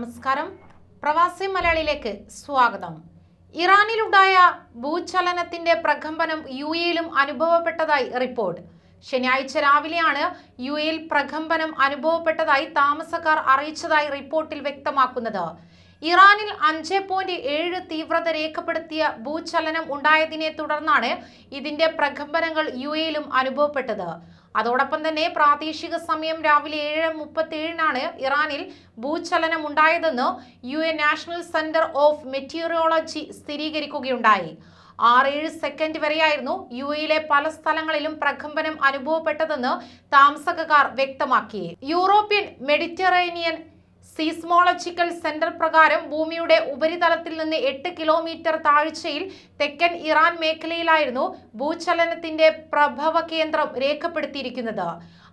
നമസ്കാരം. പ്രവാസി മലയാളിയിലേക്ക് സ്വാഗതം. ഇറാനിലുണ്ടായ ഭൂചലനത്തിന്റെ പ്രകമ്പനം യു എയിലും അനുഭവപ്പെട്ടതായി റിപ്പോർട്ട്. ശനിയാഴ്ച രാവിലെയാണ് യു എയിൽ പ്രകമ്പനം അനുഭവപ്പെട്ടതായി താമസക്കാർ അറിയിച്ചതായി റിപ്പോർട്ടിൽ വ്യക്തമാക്കുന്നത്. ഇറാനിൽ അഞ്ച് പോയിന്റ് ഏഴ് തീവ്രത രേഖപ്പെടുത്തിയ ഭൂചലനം ഉണ്ടായതിനെ തുടർന്നാണ് ഇതിന്റെ പ്രകമ്പനങ്ങൾ യു എയിലും അനുഭവപ്പെട്ടത്. അതോടൊപ്പം തന്നെ പ്രാദേശിക സമയം രാവിലെ ഏഴ് മുപ്പത്തി ഏഴിനാണ് ഇറാനിൽ ഭൂചലനം ഉണ്ടായതെന്ന് U A national centre of meteorology സ്ഥിരീകരിക്കുകയുണ്ടായി. ആറേഴ് സെക്കൻഡ് വരെയായിരുന്നു യു എയിലെ പല സ്ഥലങ്ങളിലും പ്രകമ്പനം അനുഭവപ്പെട്ടതെന്ന് താമസക്കാർ വ്യക്തമാക്കി. യൂറോപ്യൻ മെഡിറ്ററേനിയൻ സീസ്മോളജിക്കൽ സെന്റർ പ്രകാരം ഭൂമിയുടെ ഉപരിതലത്തിൽ നിന്ന് എട്ട് കിലോമീറ്റർ താഴ്ചയിൽ തെക്കൻ ഇറാൻ മേഖലയിലായിരുന്നു ഭൂചലനത്തിന്റെ പ്രഭവ കേന്ദ്രം രേഖപ്പെടുത്തിയിരിക്കുന്നത്.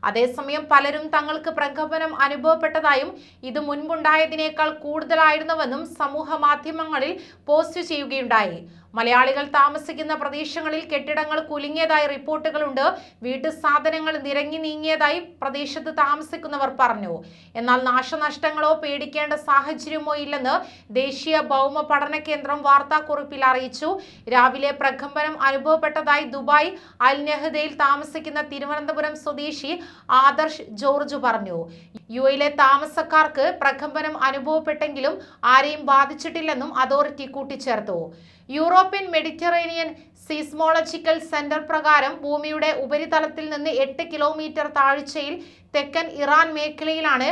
അതേസമയം പലരും തങ്ങൾക്ക് പ്രകമ്പനം അനുഭവപ്പെട്ടതായും ഇത് മുൻപുണ്ടായതിനേക്കാൾ കൂടുതലായിരുന്നുവെന്നും സമൂഹ മാധ്യമങ്ങളിൽ പോസ്റ്റ് ചെയ്യുകയുണ്ടായി. മലയാളികൾ താമസിക്കുന്ന പ്രദേശങ്ങളിൽ കെട്ടിടങ്ങൾ കുലുങ്ങിയതായി റിപ്പോർട്ടുകളുണ്ട്. വീട്ടു സാധനങ്ങൾ നിരങ്ങി നീങ്ങിയതായി പ്രദേശത്ത് താമസിക്കുന്നവർ പറഞ്ഞു. എന്നാൽ നാശനഷ്ടങ്ങളോ പേടിക്കേണ്ട സാഹചര്യമോ ഇല്ലെന്ന് ദേശീയ ഭൗമ പഠന കേന്ദ്രം വാർത്താക്കുറിപ്പിൽ അറിയിച്ചു. രാവിലെ പ്രകമ്പനം അനുഭവപ്പെട്ടതായി ദുബായ് അൽ നെഹ്ദയിൽ താമസിക്കുന്ന തിരുവനന്തപുരം സ്വദേശി ആദർശ് ജോർജ് പറഞ്ഞു. യു എയിലെ താമസക്കാർക്ക് പ്രകമ്പനം അനുഭവപ്പെട്ടെങ്കിലും ആരെയും ബാധിച്ചിട്ടില്ലെന്നും അതോറിറ്റി കൂട്ടിച്ചേർത്തു. യൂറോപ്യൻ മെഡിറ്ററേനിയൻ സീസ്മോളജിക്കൽ സെന്റർ പ്രകാരം ഭൂമിയുടെ ഉപരിതലത്തിൽ നിന്ന് എട്ട് കിലോമീറ്റർ താഴ്ചയിൽ തെക്കൻ ഇറാൻ മേഖലയിലാണ്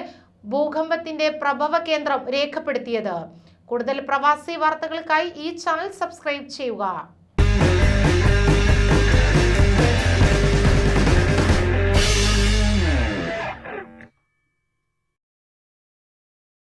ഭൂകമ്പത്തിന്റെ പ്രഭവ കേന്ദ്രം രേഖപ്പെടുത്തിയത്. കൂടുതൽ പ്രവാസി വാർത്തകൾക്കായി ഈ ചാനൽ സബ്സ്ക്രൈബ് ചെയ്യുക.